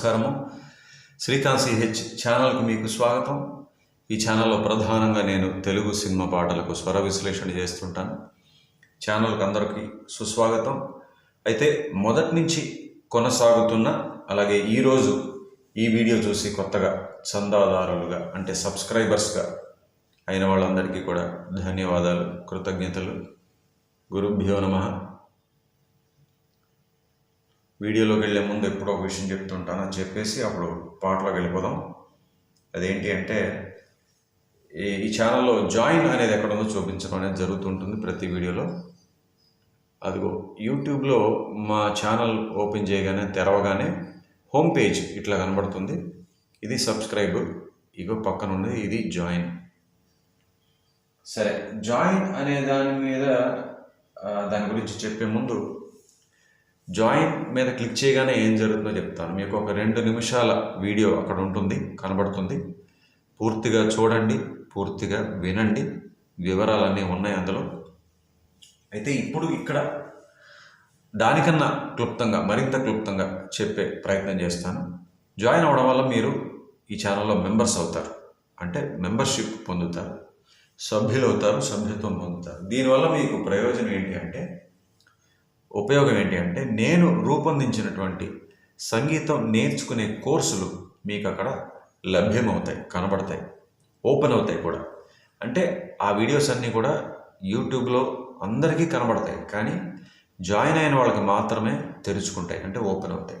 నమస్కారము. శ్రీకాంత్ సిహెచ్ ఛానల్కు మీకు స్వాగతం. ఈ ఛానల్లో ప్రధానంగా నేను తెలుగు సినిమా పాటలకు స్వర విశ్లేషణ చేస్తుంటాను. ఛానల్కి అందరికీ సుస్వాగతం. అయితే మొదటి నుంచి కొనసాగుతున్న అలాగే ఈరోజు ఈ వీడియో చూసి కొత్తగా చందాదారులుగా అంటే సబ్స్క్రైబర్స్గా అయిన వాళ్ళందరికీ కూడా ధన్యవాదాలు కృతజ్ఞతలు. గురుభ్యో నమ. వీడియోలోకి వెళ్ళే ముందు ఎప్పుడో ఒక విషయం చెప్తుంటాను అని చెప్పేసి అప్పుడు పాటలోకి వెళ్ళిపోదాం. అదేంటి అంటే ఈ ఈ ఛానల్లో జాయిన్ అనేది ఎక్కడ ఉందో చూపించడం అనేది జరుగుతుంటుంది ప్రతి వీడియోలో. అదిగో యూట్యూబ్లో మా ఛానల్ ఓపెన్ చేయగానే తెరవగానే హోమ్ పేజ్ ఇట్లా కనబడుతుంది. ఇది సబ్స్క్రైబ్ ఇగో పక్కన ఉంది ఇది జాయిన్. సరే జాయిన్ అనే దాని మీద దాని గురించి చెప్పే ముందు జాయిన్ మీద క్లిక్ చేయగానే ఏం జరుగుతుందో చెప్తాను. మీకు ఒక రెండు నిమిషాల వీడియో అక్కడ ఉంటుంది కనబడుతుంది. పూర్తిగా చూడండి పూర్తిగా వినండి. వివరాలన్నీ ఉన్నాయి అందులో. అయితే ఇప్పుడు ఇక్కడ దానికన్నా క్లుప్తంగా మరింత క్లుప్తంగా చెప్పే ప్రయత్నం చేస్తాను. జాయిన్ అవ్వడం వల్ల మీరు ఈ ఛానల్లో మెంబర్స్ అవుతారు. అంటే మెంబర్షిప్ పొందుతారు. సభ్యులు అవుతారు సభ్యత్వం పొందుతారు. దీనివల్ల మీకు ప్రయోజనం ఏంటి అంటే ఉపయోగం ఏంటి అంటే నేను రూపొందించినటువంటి సంగీతం నేర్చుకునే కోర్సులు మీకు అక్కడ లభ్యమవుతాయి కనబడతాయి ఓపెన్ అవుతాయి కూడా. అంటే ఆ వీడియోస్ అన్నీ కూడా యూట్యూబ్లో అందరికీ కనబడతాయి కానీ జాయిన్ అయిన వాళ్ళకి మాత్రమే తెరుచుకుంటాయి అంటే ఓపెన్ అవుతాయి.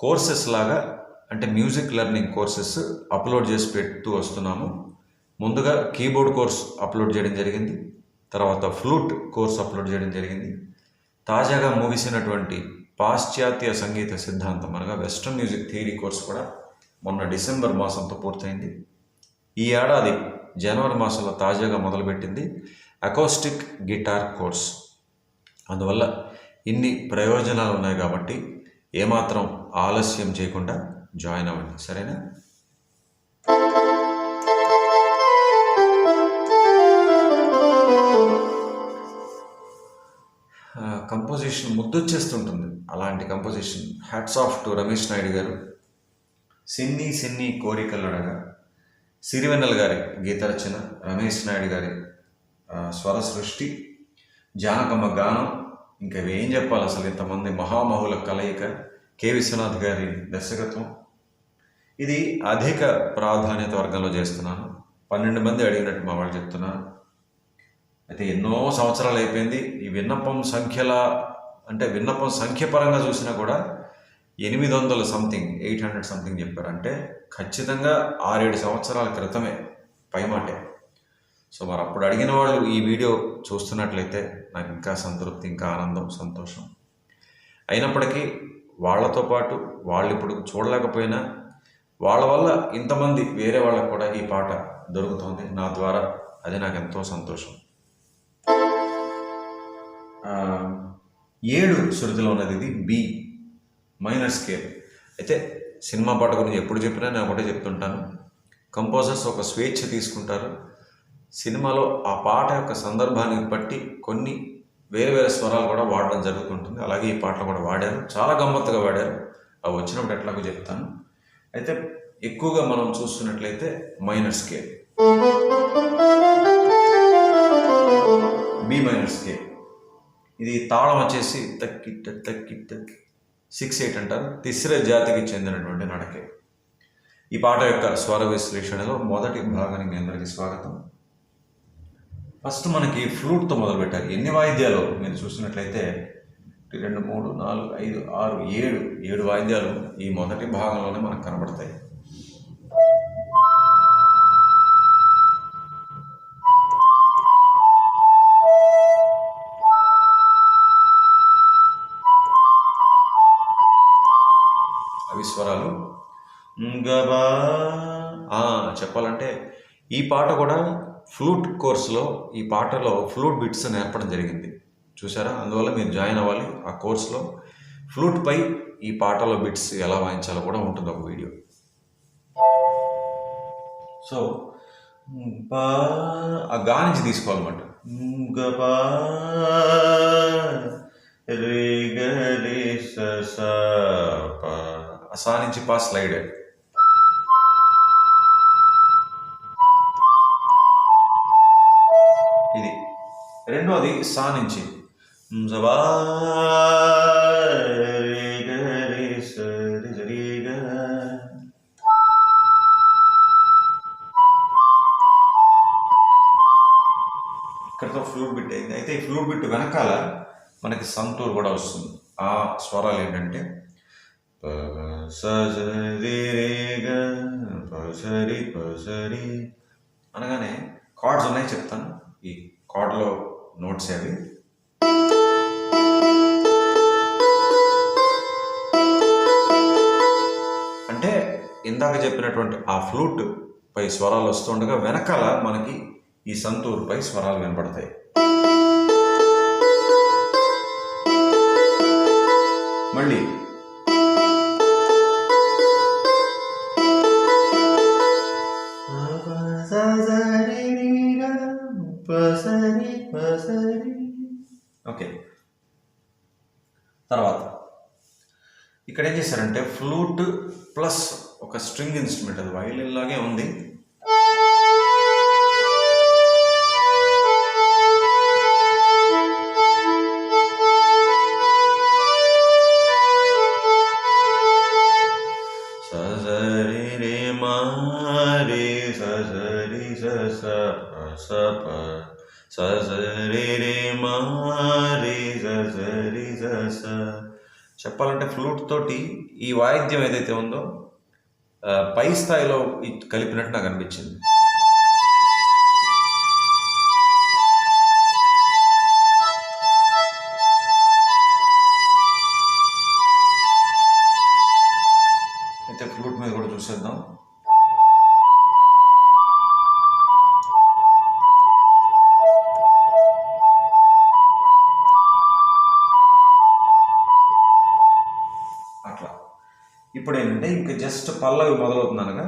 కోర్సెస్ లాగా అంటే మ్యూజిక్ లెర్నింగ్ కోర్సెస్ అప్లోడ్ చేసి పెడుతూ వస్తున్నాము. ముందుగా కీబోర్డ్ కోర్స్ అప్లోడ్ చేయడం జరిగింది తర్వాత ఫ్లూట్ కోర్స్ అప్లోడ్ చేయడం జరిగింది తాజాగా ముగిసినటువంటి పాశ్చాత్య సంగీత సిద్ధాంతం అనగా వెస్ట్రన్ మ్యూజిక్ థియరీ కోర్స్ కూడా మొన్న డిసెంబర్ మాసంతో పూర్తయింది. ఈ ఏడాది జనవరి మాసంలో తాజాగా మొదలుపెట్టింది అకోస్టిక్ గిటార్ కోర్స్ అందువల్ల ఇన్ని ప్రయోజనాలు ఉన్నాయి కాబట్టి ఏమాత్రం ఆలస్యం చేయకుండా జాయిన్ అవ్వండి. సరేనా? కంపోజిషన్ ముద్దొచ్చేస్తుంటుంది అలాంటి composition hats off to Ramesh Naidu గారు. సిన్ని సిన్ని కోరికలుడగా సిరివెన్నెల గారి గీత రచన రమేష్ నాయుడు గారి స్వర సృష్టి జానకమ్మ గానం. ఇంకా ఏం చెప్పాలి అసలు? ఇంతమంది మహామహుల కలయిక కె. విశ్వనాథ్ గారి దర్శకత్వం. ఇది అధిక ప్రాధాన్యత వర్గంలో చేస్తున్నాను. పన్నెండు మంది అడిగినట్టు మా వాళ్ళు చెప్తున్నాను అయితే ఎన్నో సంవత్సరాలు అయిపోయింది. ఈ విన్నపం సంఖ్యల అంటే విన్నపం సంఖ్య పరంగా చూసినా కూడా ఎనిమిది వందల సంథింగ్ ఎయిట్ హండ్రెడ్ సంథింగ్ చెప్పారు. అంటే ఖచ్చితంగా ఆరేడు సంవత్సరాల క్రితమే పైమాటే సో మరి అప్పుడు అడిగిన వాళ్ళు ఈ వీడియో చూస్తున్నట్లయితే నాకు ఇంకా సంతృప్తి ఇంకా ఆనందం సంతోషం. అయినప్పటికీ వాళ్ళతో పాటు వాళ్ళు ఇప్పుడు చూడలేకపోయినా వాళ్ళ వల్ల ఇంతమంది వేరే వాళ్ళకు కూడా ఈ పాట దొరుకుతుంది. నా ద్వారా అది నాకు ఎంతో సంతోషం. ఏడు శృతిలో ఉన్నది ఇది బి మైనర్ స్కేల్ అయితే సినిమా పాట గురించి ఎప్పుడు చెప్పినా నేను ఒకటే చెప్తుంటాను. కంపోజర్స్ ఒక స్వేచ్ఛ తీసుకుంటారు. సినిమాలో ఆ పాట యొక్క సందర్భాన్ని బట్టి కొన్ని వేరే వేరే స్వరాలు కూడా వాడడం జరుగుతుంటుంది. అలాగే ఈ పాటలు కూడా వాడారు. చాలా గమ్మత్తుగా వాడారు. అవి వచ్చినప్పుడు ఎట్లాగో చెప్తాను. అయితే ఎక్కువగా మనం చూస్తున్నట్లయితే minor scale B minor scale ఇది తాళం వచ్చేసి తక్కిట్ట తక్కిట్ట సిక్స్ ఎయిట్ అంటారు. తిస్ర జాతికి చెందినటువంటి నడకే. ఈ పాట యొక్క స్వర విశ్లేషణలో మొదటి భాగానికి మీ అందరికీ స్వాగతం. ఫస్ట్ మనకి ఫ్లూట్తో మొదలుపెట్టారు ఎన్ని వాయిద్యాలు? మీరు చూసినట్లయితే రెండు మూడు నాలుగు ఐదు ఆరు ఏడు ఏడు వాయిద్యాలు ఈ మొదటి భాగంలోనే మనకు కనబడతాయి. గబా. చెప్పాలంటే ఈ పాట కూడా ఫ్లూట్ కోర్స్లో ఈ పాటలో ఫ్లూట్ బిట్స్ నేర్పడం జరిగింది. చూసారా అందువల్ల మీరు జాయిన్ అవ్వాలి. ఆ కోర్స్లో ఫ్లూట్ పై ఈ పాటలో బిట్స్ ఎలా వాయించాలో కూడా ఉంటుంది ఒక వీడియో. సో బా ఆ గా నుంచి తీసుకోవాలన్నమాట. రే గ రే సా నుంచి పా స్లైడ్. రెండోది సా నుంచి గ ఇక్కడతో ఫ్లూట్ బిట్ అయింది. అయితే ఈ ఫ్లూట్ బిట్ వెనకాల మనకి సంతూర్ కూడా వస్తుంది. ఆ స్వరాలు ఏంటంటే ప పసరి రే గ అనగానే కార్డ్స్ ఉన్నాయి చెప్తాను. ఈ కార్డ్లో నోట్స్ అవి. అంటే ఇందాక చెప్పినటువంటి ఆ ఫ్లూట్ పై స్వరాలు వస్తుండగా వెనకాల మనకి ఈ సంతూర్ పై స్వరాలు వినపడతాయి. మళ్ళీ చేశారంటే ఫ్లూట్ ప్లస్ ఒక స్ట్రింగ్ ఇన్స్ట్రుమెంట్ అది వైలిన్ లాగే ఉంది. సరి రే మా రే సజరి స స స ప. రే మా రే స. చెప్పాలంటే ఫ్లూట్ తోటి ఈ వాయిద్యం ఏదైతే ఉందో పై స్థాయిలో కలిపినట్టు నాకు అనిపించింది. పల్లవి మొదలవుతుంది అనగా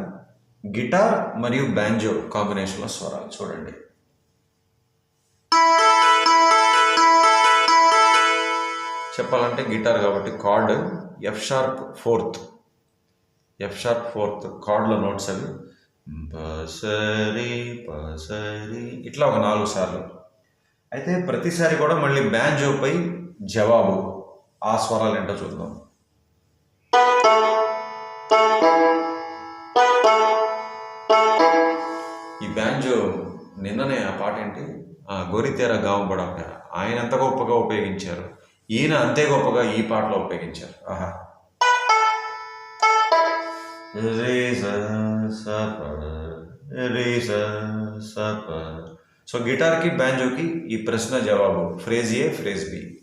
గిటార్ మరియు బ్యాంజో కాంబినేషన్లో స్వరాలు చూడండి. చెప్పాలంటే గిటార్ కాబట్టి chord F sharp fourth F sharp fourth కార్డ్లో నోట్స్ అవి. పసరి పసరి ఇట్లా ఒక నాలుగు సార్లు. అయితే ప్రతిసారి కూడా మళ్ళీ బ్యాంజోపై జవాబు ఆ స్వరాలు ఏంటో చూద్దాం. నిన్ననే ఆ పాట ఏంటి? ఆ గోరితేర గావంబడ ఆయన ఎంత గొప్పగా ఉపయోగించారు? ఈయన అంతే గొప్పగా ఈ పాటలో ఉపయోగించారు. ఆహా. సో గిటార్కి బ్యాంజోకి ఈ ప్రశ్న జవాబు. Phrase A phrase B.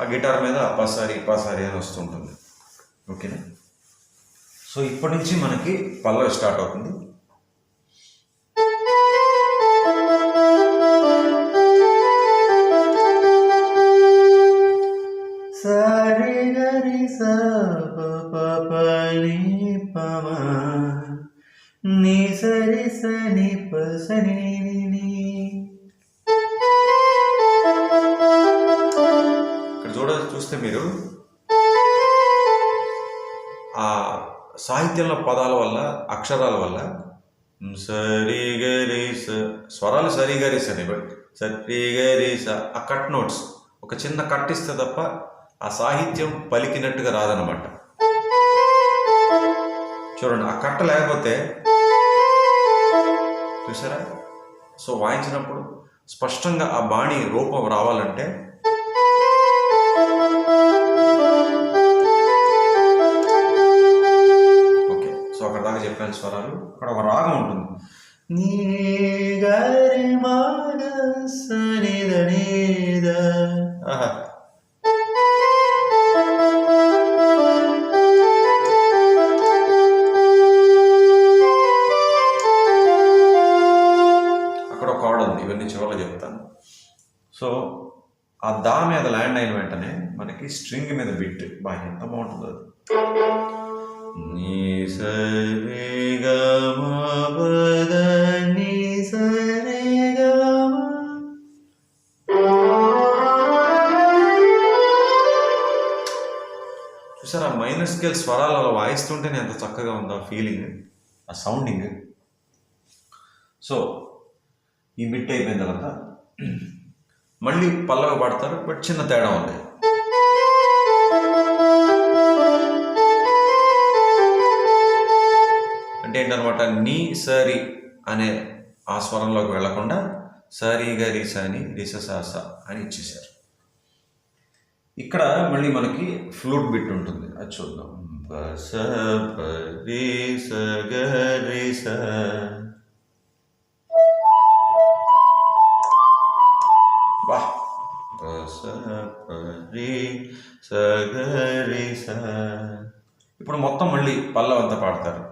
ఆ గిటార్ మీద పసారి పసారి అని వస్తుంటుంది. ఓకేనా? సో ఇప్పటి నుంచి మనకి పల్లవి స్టార్ట్ అవుతుంది. సరి గరి ని ఇక్కడ చూడ చూస్తే మీరు ఆ సాహిత్యంలో పదాల వల్ల అక్షరాల వల్ల సరిగరిస స్వరాలు సరిగరిస అని సరిగరిస స ఆ కట్ నోట్స్ ఒక చిన్న కట్ ఇస్తే తప్ప ఆ సాహిత్యం పలికినట్టుగా రాదనమాట చూడండి ఆ కట్ట లేకపోతే చూసారా? సో వాయించినప్పుడు స్పష్టంగా ఆ బాణి రూపం రావాలంటే స్వరాలు అక్కడ ఒక రాగం ఉంటుంది. నీ గరి మ ఆహా. అక్కడ ఒక ఉంది. ఇవన్నీ చివరిలో చెప్తాను. సో ఆ దా మీద ల్యాండ్ అయిన వెంటనే మనకి స్ట్రింగ్ మీద బిట్. బాగా ఎంత బాగుంటుందో అది. నీ సరే గమద నీ సరే గమ చూసారా మైనర్ స్కేల్ స్వరాలు అలా వాయిస్తుంటేనే ఎంత చక్కగా ఉందో ఆ ఫీలింగ్ ఆ సౌండింగ్ సో ఈ మిట్ అయిపోయిన తర్వాత మళ్ళీ పల్లవి పాడతారు బట్ చిన్న తేడా ఉంది. అంటే ఏంటనమాట నీ సరి అనే ఆ స్వరంలోకి వెళ్ళకుండా సరి రీసాని సని సాస అని ఇచ్చేశారు. ఇక్కడ మళ్ళీ మనకి ఫ్లూట్ బిట్ ఉంటుంది అది చూద్దాం. బస స ప స వా. ఇప్పుడు మొత్తం మళ్ళీ పల్లవంతా పాడతారు.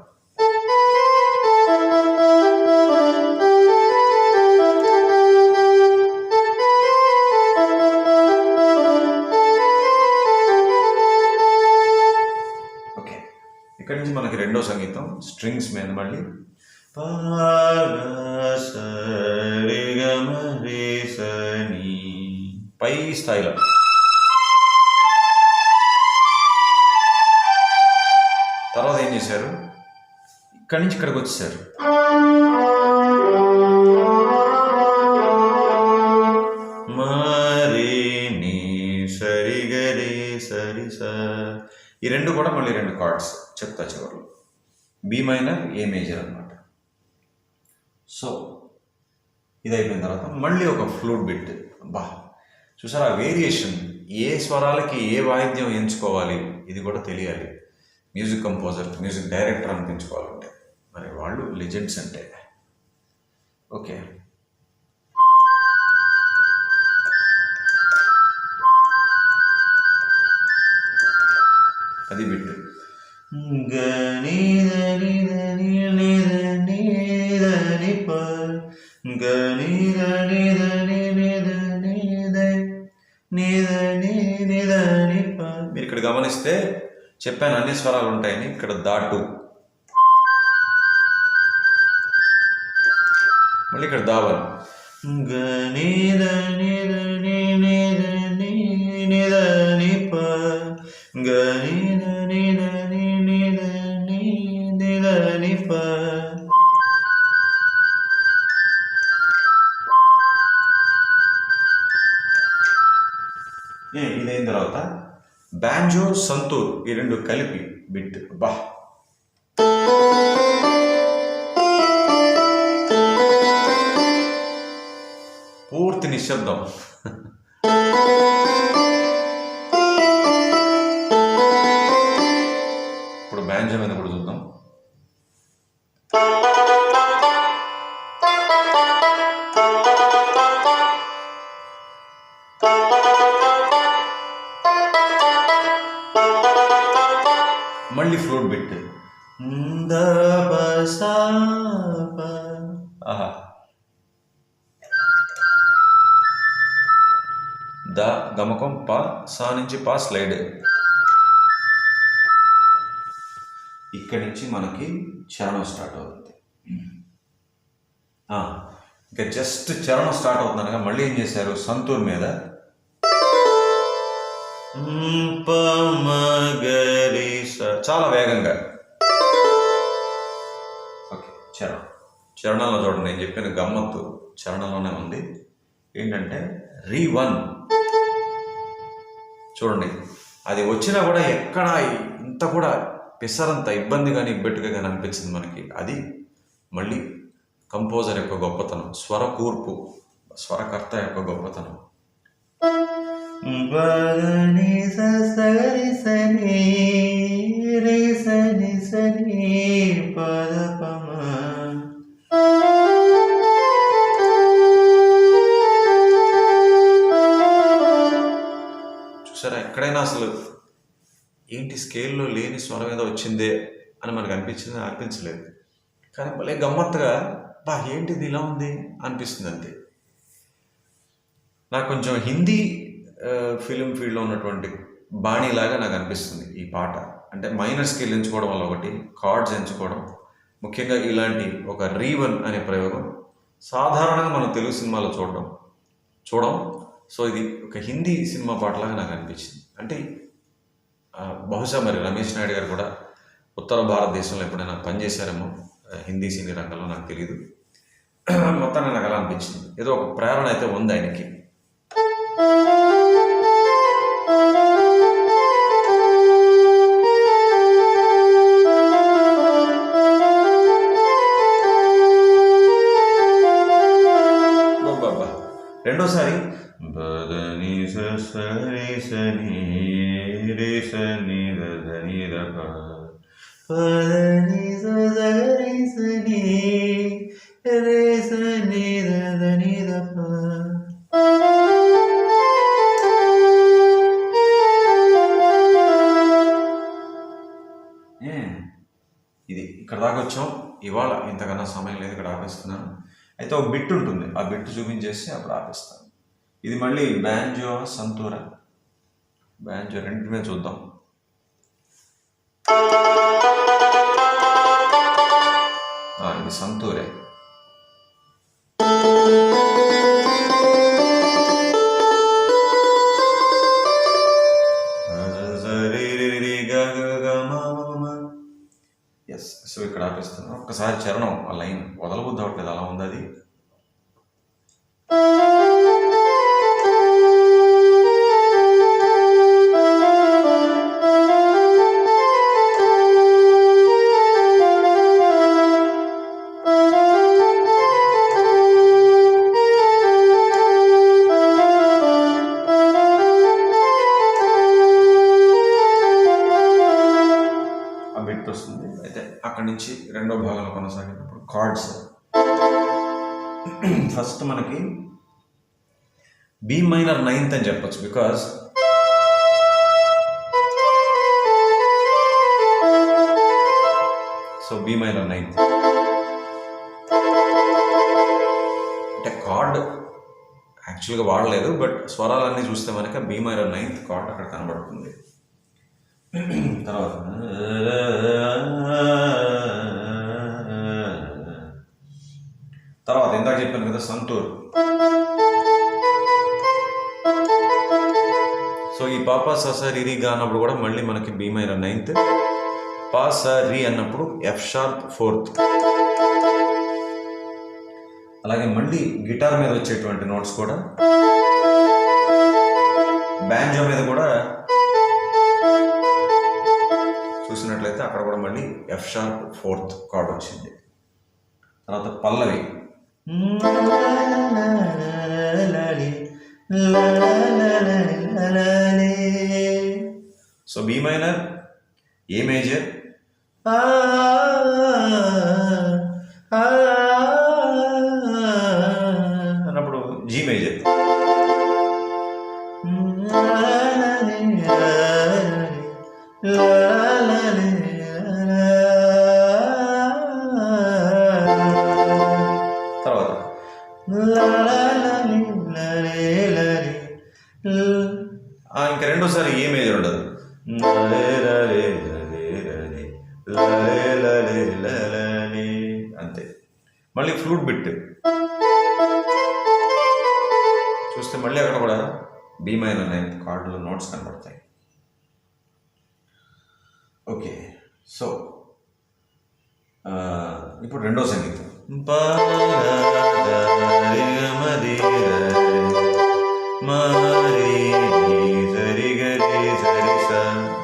రెండో సంగీతం స్ట్రింగ్స్ మీద మళ్ళీ. ప, స్థాయిలో. తర్వాత ఏం చేశారు? ఇక్కడి నుంచి ఇక్కడికి వచ్చేసారు. మరి నీ సరి ఈ రెండు కూడా మళ్ళీ రెండు కార్డ్స్ చెప్తా చివరిలో. బి మైనర్ ఏ మేజర్ అనమాట సో ఇది అయిపోయిన తర్వాత మళ్ళీ ఒక ఫ్లూట్ బిట్ బా చూసారా వేరియేషన్ ఏ స్వరాలకి ఏ వాయిద్యం ఎంచుకోవాలి? ఇది కూడా తెలియాలి. మ్యూజిక్ కంపోజర్ మ్యూజిక్ డైరెక్టర్ అనిపించుకోవాలంటే. మరి వాళ్ళు లెజెండ్స్ అంటే. ఓకే అది బిట్ గని దని దని ని దని దని ప గని దని దని దని దని దని దని ప మీరు ఇక్కడ గమనిస్తే చెప్పాను అన్ని స్వరాలు ఉంటాయని ఇక్కడ దాటు మళ్ళీ ఇక్కడ దావాలి గని దని దని దని దని ప గని దని దని బ్యాంజో సంతూర్ ఈ రెండు కలిపి బిట్ బా. పూర్తి నిశ్శబ్దం. ఇప్పుడు బ్యాంజో మీద కూడా చూద్దాం. మళ్ళీ ఫ్లూట్ బిట్ ద. ఆహా గమకం ప సా నుంచి పా స్లైడ్ ఇక్కడి నుంచి మనకి చరణం స్టార్ట్ అవుతుంది ఆ, ఇంకా జస్ట్ చరణం స్టార్ట్ అవుతుంది అనగా మళ్ళీ ఏం చేశారు సంతూర్ మీద. చాలా వేగంగా. ఓకే చరణం. చరణంలో చూడండి నేను చెప్పిన గమ్మత్తు చరణంలోనే ఉంది. ఏంటంటే రీ వన్ చూడండి అది వచ్చినా కూడా ఎక్కడ ఇంత కూడా పిసరంత ఇబ్బంది కానీ ఇబ్బట్టుగా కానీ అనిపించింది మనకి. అది మళ్ళీ కంపోజర్ యొక్క గొప్పతనం స్వర కూర్పు స్వరకర్త యొక్క గొప్పతనం. బగని సరి సని రే సని సని పద పమ చూసారా ఎక్కడైనా అసలు ఏంటి స్కేల్లో లేని స్వరం ఏదో వచ్చిందే అని మనకు అనిపించింది అనిపించలేదు. కానీ మళ్ళీ గమ్మత్తుగా బా ఏంటిది ఇలా ఉంది? అనిపిస్తుంది అంతే. నాకు కొంచెం హిందీ ఫిలిం ఫీల్డ్లో ఉన్నటువంటి బాణీలాగా నాకు అనిపిస్తుంది ఈ పాట. అంటే మైనర్ స్కేల్ ఎంచుకోవడం వల్ల ఒకటి కార్డ్స్ ఎంచుకోవడం. ముఖ్యంగా ఇలాంటి ఒక రీవన్ అనే ప్రయోగం సాధారణంగా మనం తెలుగు సినిమాలో చూడడం చూడడం సో ఇది ఒక హిందీ సినిమా పాటలాగా నాకు అనిపించింది. అంటే బహుశా మరి రమేష్ నాయుడు గారు కూడా ఉత్తర భారతదేశంలో ఎప్పుడైనా పనిచేశారేమో హిందీ సినీ రంగంలో నాకు తెలియదు మొత్తాన్ని నాకు అలా అనిపించింది. ఏదో ఒక ప్రేరణ అయితే ఉంది ఆయనకి. రెండోసారి. బదని సరి సని రే సని దని రప ఆ బిట్ చూపించేసి అప్పుడు ఆపేస్తాను. ఇది మళ్ళీ బ్యాంజో సంతూర. బ్యాంజో రెండింటినే చూద్దాం. ఇది సంతూరే. ఎస్ సో ఇక్కడ ఆపేస్తున్నాను ఒక్కసారి చరణం ఆ లైన్. ఆ వస్తుంది అయితే అక్కడి నుంచి రెండో భాగంలో కొనసాగినప్పుడు కార్డ్స్. ఫస్ట్ మనకి బి మైనర్ నైన్త్ అని చెప్పచ్చు because so B minor ninth అంటే కార్డ్ యాక్చువల్గా వాడలేదు బట్ స్వరాలన్నీ చూస్తే మనకి బి మైనర్ నైన్త్ కార్డ్ అక్కడ కనబడుతుంది. తర్వాత తర్వాత ఇందాక చెప్పాను కదా సంతూర్. సో ఈ పాపా సస రి గా అన్నప్పుడు కూడా మళ్ళీ మనకి బి మైనర్ నైన్త్. పా స రి అన్నప్పుడు ఎఫ్ షార్ప్ ఫోర్త్. అలాగే మళ్ళీ గిటార్ మీద వచ్చేటువంటి నోట్స్ కూడా. బ్యాంజో మీద కూడా అక్కడ కూడా మళ్ళీ ఎఫ్ షార్ప్ ఫోర్త్ కార్డ్ వచ్చింది. తర్వాత పల్లవి. So B minor A major అన్నప్పుడు జీ మేజర్ తర్వాత కార్డులో కనబడతాయి. ఓకే సో uh, ఇప్పుడు రెండో సంగీతం.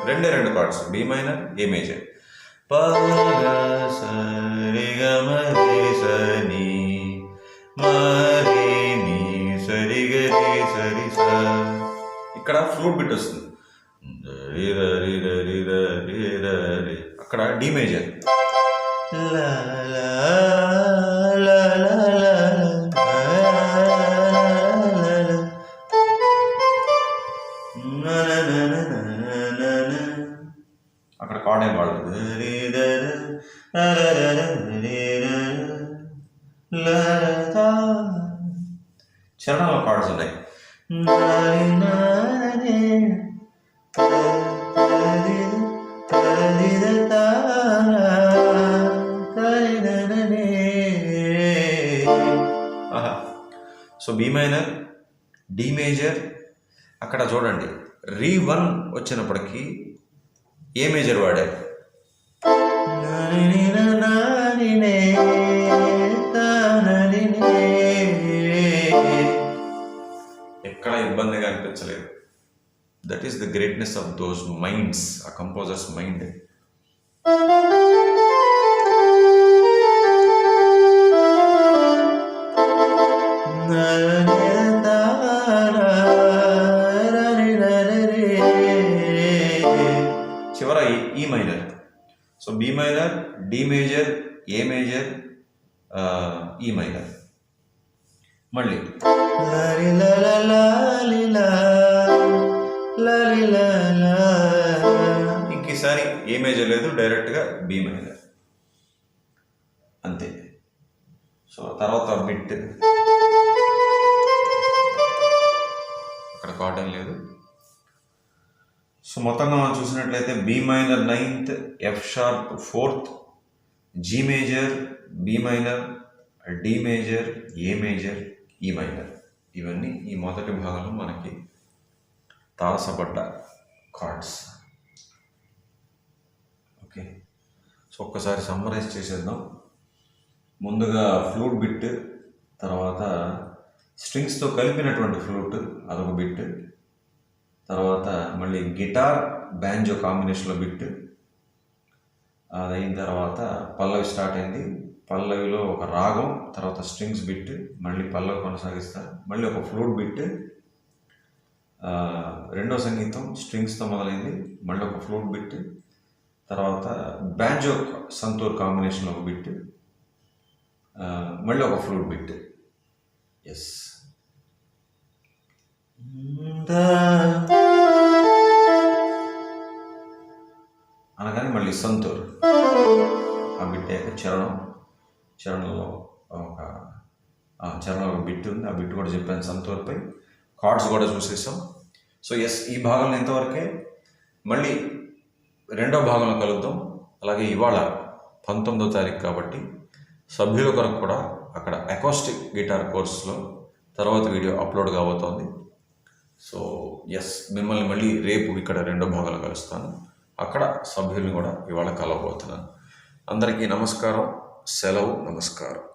రెండే రెండు parts B minor A major సరి సరి సరి సరి ఇక్కడ ఫ్లూట్ బిట్ వస్తుంది. అక్కడ డి మేజర్ అక్కడ కార్డ్ ఏం వాడదు చరణంలో కార్డ్స్ ఉన్నాయి. మైనర్ డి మేజర్ అక్కడ చూడండి. రీ వన్ వచ్చినప్పటికీ ఏ మేజర్ వాడారు. ఎక్కడ ఇబ్బందిగా అనిపించలేదు. That is the greatness of those minds ఆ composers mind minor D major A major E minor మళ్ళీ. లరిలలలాలిలా, లరిలలా. ఇంక ఈసారి ఏ మేజర్ లేదు డైరెక్ట్గా బి మైనర్ అంతే. సో తర్వాత బిట్. అక్కడ కాటన్ లేదు. సో మొత్తంగా మనం చూసినట్లయితే B minor ninth F sharp fourth G major B minor D major A major E minor ఇవన్నీ ఈ మొదటి భాగంలో మనకి తారసపడ్డ కార్డ్స్ ఓకే. సో ఒక్కసారి సమ్మరైజ్ చేసేద్దాం. ముందుగా ఫ్లూట్ బిట్ తర్వాత స్ట్రింగ్స్తో కలిపినటువంటి ఫ్లూట్ అదొక బిట్ తర్వాత మళ్ళీ గిటార్ బ్యాంజో కాంబినేషన్లో బిట్. అది అయిన తర్వాత పల్లవి స్టార్ట్ అయింది. పల్లవిలో ఒక రాగం తర్వాత స్ట్రింగ్స్ బిట్ మళ్ళీ పల్లవి కొనసాగిస్తా మళ్ళీ ఒక ఫ్లూట్ బిట్. రెండో సంగీతం స్ట్రింగ్స్తో మొదలైంది మళ్ళీ ఒక ఫ్లూట్ బిట్. తర్వాత బ్యాంజో సంతూర్ కాంబినేషన్లో ఒక బిట్. మళ్ళీ ఒక flute bit. Yes mm, santoor ఆ బిట్ యొక్క చరణం చరణంలో ఒక చరణంలో ఒక బిట్ ఉంది. ఆ బిట్ కూడా చెప్పాను సంతూర్పై కార్డ్స్ కూడా చూసేసాం. సో ఎస్ ఈ భాగంలో ఇంతవరకే మళ్ళీ రెండో భాగంలో కలుద్దాం. అలాగే ఇవాళ పంతొమ్మిదో తారీఖు కాబట్టి సభ్యుల కొరకు కూడా అక్కడ అకోస్టిక్ గిటార్ కోర్సులో తర్వాత వీడియో అప్లోడ్ కాబోతోంది. సో ఎస్ మిమ్మల్ని మళ్ళీ రేపు ఇక్కడ రెండో భాగంలో కలుస్తాను. అక్కడ సభ్యుల్ని కూడా ఇవాళ కలవబోతున్నాను. అందరికీ నమస్కారం సెలవు నమస్కారం.